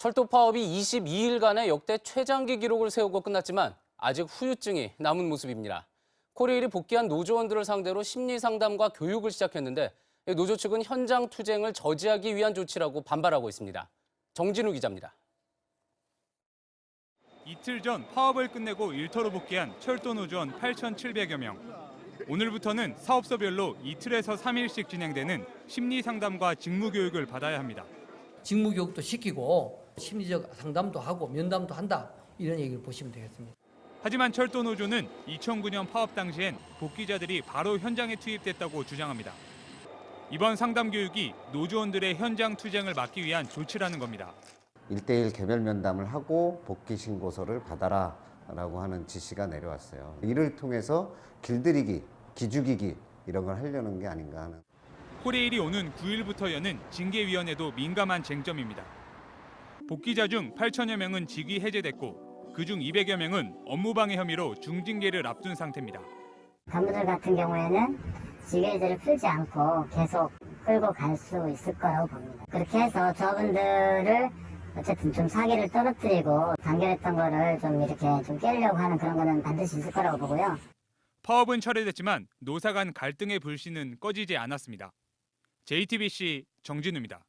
철도 파업이 22일간의 역대 최장기 기록을 세우고 끝났지만 아직 후유증이 남은 모습입니다. 코레일이 복귀한 노조원들을 상대로 심리 상담과 교육을 시작했는데 노조 측은 현장 투쟁을 저지하기 위한 조치라고 반발하고 있습니다. 정진우 기자입니다. 이틀 전 파업을 끝내고 일터로 복귀한 철도 노조원 8,700여 명. 오늘부터는 사업소별로 이틀에서 3일씩 진행되는 심리 상담과 직무 교육을 받아야 합니다. 직무 교육도 시키고 심리적 상담도 하고 면담도 한다 이런 얘기를 보시면 되겠습니다. 하지만 철도 노조는 2009년 파업 당시엔 복귀자들이 바로 현장에 투입됐다고 주장합니다. 이번 상담 교육이 노조원들의 현장 투쟁을 막기 위한 조치라는 겁니다. 일대일 개별 면담을 하고 복귀 신고서를 받아라 라고 하는 지시가 내려왔어요. 이를 통해서 길들이기, 기죽이기 이런 걸 하려는 게 아닌가 하는 코레일이 오는 9일부터 여는 징계위원회도 민감한 쟁점입니다. 복귀자 중 8천여 명은 직위 해제됐고 그중 200여 명은 업무방해 혐의로 중징계를 앞둔 상태입니다. 간부들 같은 경우에는 지게제를 풀지 않고 계속 끌고 갈 수 있을 거라고 봅니다. 그렇게 해서 저분들을 어쨌든 좀 사기를 떨어뜨리고 단결했던 거를 좀 이렇게 좀 깨려고 하는 그런 거는 반드시 있을 거라고 보고요. 파업은 철회됐지만 노사 간 갈등의 불씨는 꺼지지 않았습니다. JTBC 정진우입니다.